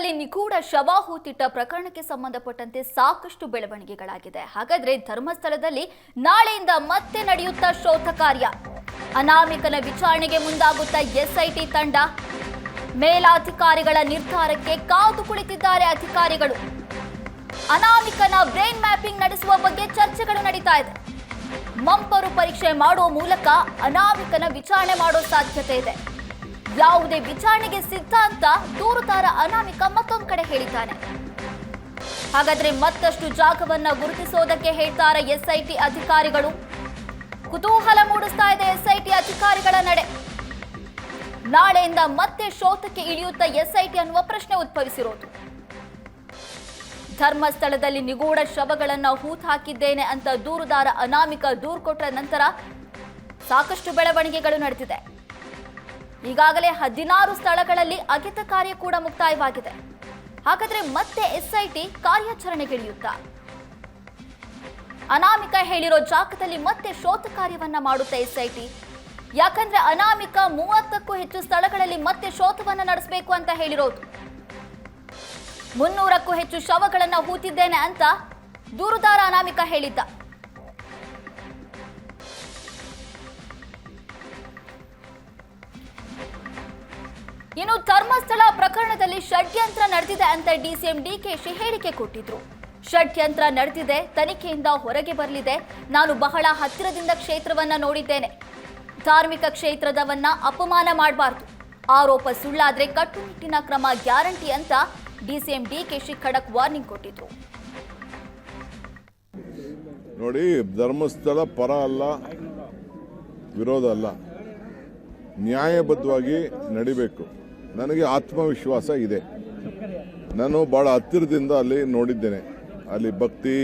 ಧರ್ಮಸ್ಥಳದಲ್ಲಿ ನಿಗೂಢ ಶವ ಹೂತಿಟ್ಟ ಪ್ರಕರಣಕ್ಕೆ ಸಂಬಂಧಪಟ್ಟಂತೆ ಸಾಕಷ್ಟು ಬೆಳವಣಿಗೆಗಳಾಗಿದೆ. ಹಾಗಾದ್ರೆ ಧರ್ಮಸ್ಥಳದಲ್ಲಿ ನಾಳೆಯಿಂದ ಮತ್ತೆ ನಡೆಯುತ್ತಾ ಶೋಧ ಕಾರ್ಯ? ಅನಾಮಿಕನ ವಿಚಾರಣೆಗೆ ಮುಂದಾಗುತ್ತಾ ಎಸ್ಐಟಿ ತಂಡ? ಮೇಲಾಧಿಕಾರಿಗಳ ನಿರ್ಧಾರಕ್ಕೆ ಕಾದು ಕುಳಿತಿದ್ದಾರೆ ಅಧಿಕಾರಿಗಳು. ಅನಾಮಿಕನ ಬ್ರೈನ್ ಮ್ಯಾಪಿಂಗ್ ನಡೆಸುವ ಬಗ್ಗೆ ಚರ್ಚೆಗಳು ನಡೀತಾ ಇದೆ. ಮಂಪರು ಪರೀಕ್ಷೆ ಮಾಡುವ ಮೂಲಕ ಅನಾಮಿಕನ ವಿಚಾರಣೆ ಮಾಡೋ ಸಾಧ್ಯತೆ ಇದೆ. ಯಾವುದೇ ವಿಚಾರಣೆಗೆ ಸಿದ್ಧ ಅಂತ ದೂರುದಾರ ಅನಾಮಿಕ ಮತ್ತೊಂದು ಕಡೆ ಹೇಳಿದ್ದಾನೆ. ಹಾಗಾದ್ರೆ ಮತ್ತಷ್ಟು ಜಾಗವನ್ನ ಗುರುತಿಸೋದಕ್ಕೆ ಹೇಳ್ತಾರೆ ಎಸ್ಐಟಿ ಅಧಿಕಾರಿಗಳು. ಕುತೂಹಲ ಮೂಡಿಸ್ತಾ ಇದೆ ಎಸ್ಐಟಿ ಅಧಿಕಾರಿಗಳ ನಡೆ. ನಾಳೆಯಿಂದ ಮತ್ತೆ ಶೋಧಕ್ಕೆ ಇಳಿಯುತ್ತಾ ಎಸ್ಐಟಿ ಅನ್ನುವ ಪ್ರಶ್ನೆ ಉದ್ಭವಿಸಿರೋದು. ಧರ್ಮಸ್ಥಳದಲ್ಲಿ ನಿಗೂಢ ಶವಗಳನ್ನ ಹೂತ್ ಹಾಕಿದ್ದೇನೆ ಅಂತ ದೂರುದಾರ ಅನಾಮಿಕ ದೂರು ಕೊಟ್ಟ ನಂತರ ಸಾಕಷ್ಟು ಬೆಳವಣಿಗೆಗಳು ನಡೆದಿದೆ. ಈಗಾಗಲೇ ಹದಿನಾರು ಸ್ಥಳಗಳಲ್ಲಿ ಅಗೆತ ಕಾರ್ಯ ಕೂಡ ಮುಕ್ತಾಯವಾಗಿದೆ. ಹಾಗಾದ್ರೆ ಮತ್ತೆ ಎಸ್ಐಟಿ ಕಾರ್ಯಾಚರಣೆಗಿಳಿಯುತ್ತಾ ಅನಾಮಿಕ ಹೇಳಿರೋ ಜಾಗದಲ್ಲಿ ಮತ್ತೆ ಶೋಧ ಕಾರ್ಯವನ್ನ ಮಾಡುತ್ತೆ ಎಸ್ಐಟಿ. ಯಾಕಂದ್ರೆ ಅನಾಮಿಕ ಮೂವತ್ತಕ್ಕೂ ಹೆಚ್ಚು ಸ್ಥಳಗಳಲ್ಲಿ ಮತ್ತೆ ಶೋಧವನ್ನ ನಡೆಸಬೇಕು ಅಂತ ಹೇಳಿರೋದು. ಮುನ್ನೂರಕ್ಕೂ ಹೆಚ್ಚು ಶವಗಳನ್ನ ಹೂತಿದ್ದೇನೆ ಅಂತ ದೂರುದಾರ ಅನಾಮಿಕ ಹೇಳಿದ್ದ. ಇನ್ನು ಧರ್ಮಸ್ಥಳ ಪ್ರಕರಣದಲ್ಲಿ ಷಡ್ಯಂತ್ರ ನಡೆದಿದೆ ಅಂತ ಡಿಸಿಎಂ ಡಿಕೆಶಿ ಹೇಳಿಕೆ ಕೊಟ್ಟಿದ್ರು. ಷಡ್ಯಂತ್ರ ನಡೆದಿದೆ, ತನಿಖೆಯಿಂದ ಹೊರಗೆ ಬರಲಿದೆ. ನಾನು ಬಹಳ ಹತ್ತಿರದಿಂದ ಕ್ಷೇತ್ರವನ್ನ ನೋಡಿದ್ದೇನೆ. ಧಾರ್ಮಿಕ ಕ್ಷೇತ್ರದವನ್ನ ಅಪಮಾನ ಮಾಡಬಾರ್ದು. ಆರೋಪ ಸುಳ್ಳಾದ್ರೆ ಕಟ್ಟುನಿಟ್ಟಿನ ಕ್ರಮ ಗ್ಯಾರಂಟಿ ಅಂತ ಡಿಸಿಎಂ ಡಿಕೆಶಿ ಖಡಕ್ ವಾರ್ನಿಂಗ್ ಕೊಟ್ಟಿದ್ರು. ನೋಡಿ, ಧರ್ಮಸ್ಥಳ ಪರ ಅಲ್ಲ, ವಿರೋಧ ಅಲ್ಲ. ನ್ಯಾಯಬದ್ಧವಾಗಿ ನಡಿಬೇಕು. ನನಗೆ ಆತ್ಮವಿಶ್ವಾಸ ಇದೆ. ನಾನು ಭಾಳ ಹತ್ತಿರದಿಂದ ಅಲ್ಲಿ ನೋಡಿದ್ದೇನೆ. ಅಲ್ಲಿ ಭಕ್ತಿ,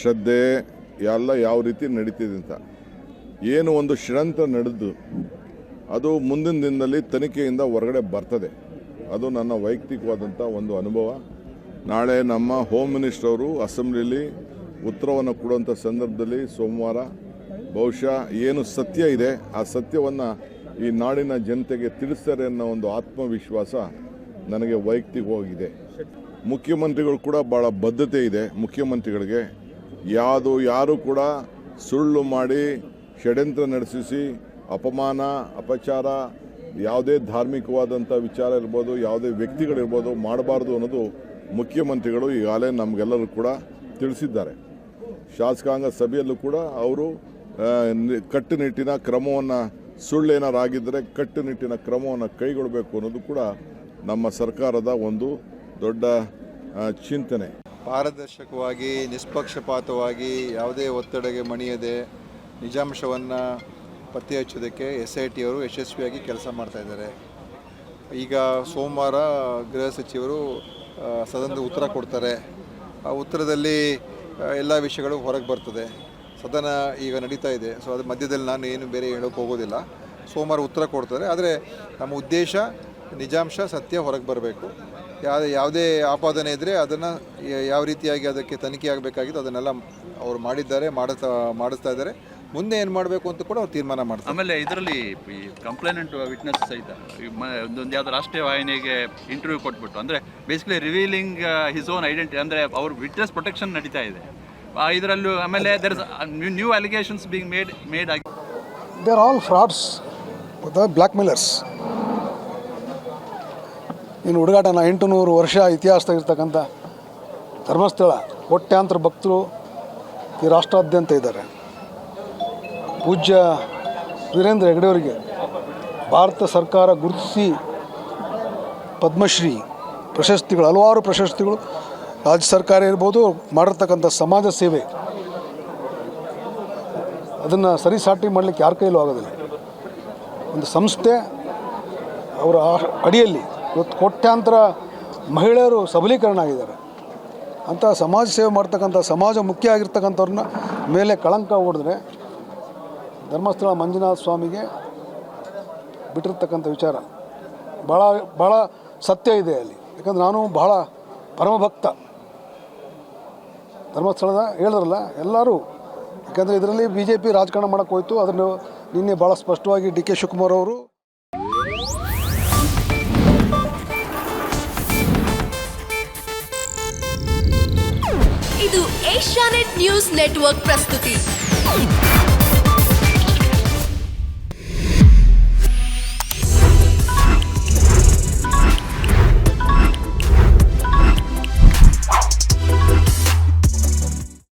ಶ್ರದ್ಧೆ ಎಲ್ಲ ಯಾವ ರೀತಿ ನಡೀತಿದೆ ಅಂತ. ಏನು ಒಂದು ಷಡಂತ್ರ ನಡೆದು ಅದು ಮುಂದಿನ ದಿನದಲ್ಲಿ ತನಿಖೆಯಿಂದ ಹೊರಗಡೆ ಬರ್ತದೆ. ಅದು ನನ್ನ ವೈಯಕ್ತಿಕವಾದಂಥ ಒಂದು ಅನುಭವ. ನಾಳೆ ನಮ್ಮ ಹೋಮ್ ಮಿನಿಸ್ಟರ್ ಅವರು ಅಸೆಂಬ್ಲಿಯಲ್ಲಿ ಉತ್ತರವನ್ನು ಕೊಡುವಂಥ ಸಂದರ್ಭದಲ್ಲಿ ಸೋಮವಾರ ಬಹುಶಃ ಏನು ಸತ್ಯ ಇದೆ, ಆ ಸತ್ಯವನ್ನು ಈ ನಾಡಿನ ಜನತೆಗೆ ತಿಳಿಸ್ತಾರೆ ಅನ್ನೋ ಒಂದು ಆತ್ಮವಿಶ್ವಾಸ ನನಗೆ ವೈಯಕ್ತಿಕವಾಗಿದೆ ಮುಖ್ಯಮಂತ್ರಿಗಳು ಕೂಡ ಭಾಳ ಬದ್ಧತೆ ಇದೆ. ಮುಖ್ಯಮಂತ್ರಿಗಳಿಗೆ ಯಾವುದು, ಯಾರು ಕೂಡ ಸುಳ್ಳು ಮಾಡಿ ಷಡ್ಯಂತ್ರ ನಡೆಸಿಸಿ ಅಪಮಾನ, ಅಪಚಾರ, ಯಾವುದೇ ಧಾರ್ಮಿಕವಾದಂಥ ವಿಚಾರ ಇರ್ಬೋದು, ಯಾವುದೇ ವ್ಯಕ್ತಿಗಳಿರ್ಬೋದು ಮಾಡಬಾರ್ದು ಅನ್ನೋದು ಮುಖ್ಯಮಂತ್ರಿಗಳು ಈಗಾಗಲೇ ನಮಗೆಲ್ಲರೂ ಕೂಡ ತಿಳಿಸಿದ್ದಾರೆ. ಶಾಸಕಾಂಗ ಸಭೆಯಲ್ಲೂ ಕೂಡ ಅವರು ಕಟ್ಟುನಿಟ್ಟಿನ ಕ್ರಮವನ್ನು ಸುಳ್ಳೇನಾರಾಗಿದ್ದರೆ ಕಟ್ಟುನಿಟ್ಟಿನ ಕ್ರಮವನ್ನು ಕೈಗೊಳ್ಳಬೇಕು ಅನ್ನೋದು ಕೂಡ ನಮ್ಮ ಸರ್ಕಾರದ ಒಂದು ದೊಡ್ಡ ಚಿಂತನೆ. ಪಾರದರ್ಶಕವಾಗಿ, ನಿಷ್ಪಕ್ಷಪಾತವಾಗಿ ಯಾವುದೇ ಒತ್ತಡಗೆ ಮಣಿಯದೆ ನಿಜಾಂಶವನ್ನು ಪತ್ತೆ ಹಚ್ಚೋದಕ್ಕೆ ಎಸ್ ಐ ಟಿ ಅವರು ಯಶಸ್ವಿಯಾಗಿ ಕೆಲಸ ಮಾಡ್ತಾ ಇದ್ದಾರೆ. ಈಗ ಸೋಮವಾರ ಗೃಹ ಸಚಿವರು ಸದನದ ಉತ್ತರ ಕೊಡ್ತಾರೆ. ಆ ಉತ್ತರದಲ್ಲಿ ಎಲ್ಲ ವಿಷಯಗಳು ಹೊರಗೆ ಬರ್ತದೆ. ಸದನ ಈಗ ನಡೀತಾ ಇದೆ. ಸೊ ಅದ್ರ ಮಧ್ಯದಲ್ಲಿ ನಾನು ಏನು ಬೇರೆ ಹೇಳೋಕೆ ಹೋಗೋದಿಲ್ಲ. ಸೋಮವಾರ ಉತ್ತರ ಕೊಡ್ತಾರೆ. ಆದರೆ ನಮ್ಮ ಉದ್ದೇಶ ನಿಜಾಂಶ ಸತ್ಯ ಹೊರಗೆ ಬರಬೇಕು. ಯಾವುದೇ ಯಾವುದೇ ಆಪಾದನೆ ಇದ್ದರೆ ಅದನ್ನು ಯಾವ ರೀತಿಯಾಗಿ ಅದಕ್ಕೆ ತನಿಖೆ ಆಗಬೇಕಾಗಿತ್ತು ಅದನ್ನೆಲ್ಲ ಅವರು ಮಾಡಿದ್ದಾರೆ ಮಾಡಿಸ್ತಾ ಮಾಡಿಸ್ತಾ ಇದ್ದಾರೆ. ಮುಂದೆ ಏನು ಮಾಡಬೇಕು ಅಂತ ಕೂಡ ಅವ್ರು ತೀರ್ಮಾನ ಮಾಡ್ತಾರೆ. ಆಮೇಲೆ ಇದರಲ್ಲಿ ಕಂಪ್ಲೇನೆಂಟ್ ವಿಟ್ನೆಸ್ ಸಹಿತ ಒಂದೊಂದು ಯಾವ್ದು ರಾಷ್ಟ್ರೀಯ ವಾಹಿನಿಗೆ ಇಂಟರ್ವ್ಯೂ ಕೊಟ್ಬಿಟ್ಟು. ಅಂದರೆ basically revealing his own identity ಅಂದರೆ ಅವ್ರ ವಿಟ್ನೆಸ್ ಪ್ರೊಟೆಕ್ಷನ್ ನಡೀತಾ ಇದೆ. ಇದರಲ್ಲೂ ಆಮೇಲೆ there is new allegations being made made ಆಗಿ are all frauds blackmailers ಇನ್ನು ಹುಡುಗಾಟನ ಎಂಟು ನೂರು ವರ್ಷ ಇತಿಹಾಸದಾಗಿರ್ತಕ್ಕಂಥ ಧರ್ಮಸ್ಥಳ, ಕೋಟ್ಯಾಂತರ ಭಕ್ತರು ಈ ರಾಷ್ಟ್ರಾದ್ಯಂತ ಇದ್ದಾರೆ. ಪೂಜ್ಯ ವೀರೇಂದ್ರ ಹೆಗಡೆಯವರಿಗೆ ಭಾರತ ಸರ್ಕಾರ ಗುರುತಿಸಿ ಪದ್ಮಶ್ರೀ ಪ್ರಶಸ್ತಿಗಳು, ಹಲವಾರು ಪ್ರಶಸ್ತಿಗಳು ರಾಜ್ಯ ಸರ್ಕಾರ ಇರ್ಬೋದು, ಮಾಡಿರ್ತಕ್ಕಂಥ ಸಮಾಜ ಸೇವೆ. ಅದನ್ನು ಸರಿಸಾಟಿ ಮಾಡಲಿಕ್ಕೆ ಯಾರ ಕೈಲೂ ಆಗೋದಿಲ್ಲ. ಒಂದು ಸಂಸ್ಥೆ ಅವರ ಅಡಿಯಲ್ಲಿ ಇವತ್ತು ಕೋಟ್ಯಾಂತರ ಮಹಿಳೆಯರು ಸಬಲೀಕರಣ ಆಗಿದ್ದಾರೆ. ಅಂಥ ಸಮಾಜ ಸೇವೆ ಮಾಡ್ತಕ್ಕಂಥ ಸಮಾಜ ಮುಖ್ಯ ಆಗಿರ್ತಕ್ಕಂಥವ್ರನ್ನ ಮೇಲೆ ಕಳಂಕ ಹೊಡೆದ್ರೆ ಧರ್ಮಸ್ಥಳ ಮಂಜುನಾಥ ಸ್ವಾಮಿಗೆ ಬಿಟ್ಟಿರ್ತಕ್ಕಂಥ ವಿಚಾರ. ಭಾಳ ಭಾಳ ಸತ್ಯ ಇದೆ ಅಲ್ಲಿ. ಯಾಕಂದ್ರೆ ನಾನು ಬಹಳ ಪರಮಭಕ್ತ. ಧರ್ಮಸ್ಥಳದ ಹೇಳಿದ್ರಲ್ಲ, ಎಲ್ಲರೂ, ಯಾಕಂದರೆ ಇದರಲ್ಲಿ ಬಿ ಜೆ ಪಿ ರಾಜಕಾರಣ ಮಾಡೋಕೆ ಹೋಯ್ತು ಅದನ್ನು ನಿನ್ನೆ ಭಾಳ ಸ್ಪಷ್ಟವಾಗಿ ಡಿ ಕೆ ಶಿವಕುಮಾರ್ ಅವರು. ಇದು ಏಷ್ಯಾನೆಟ್ ನ್ಯೂಸ್ ನೆಟ್ವರ್ಕ್ ಪ್ರಸ್ತುತಿ.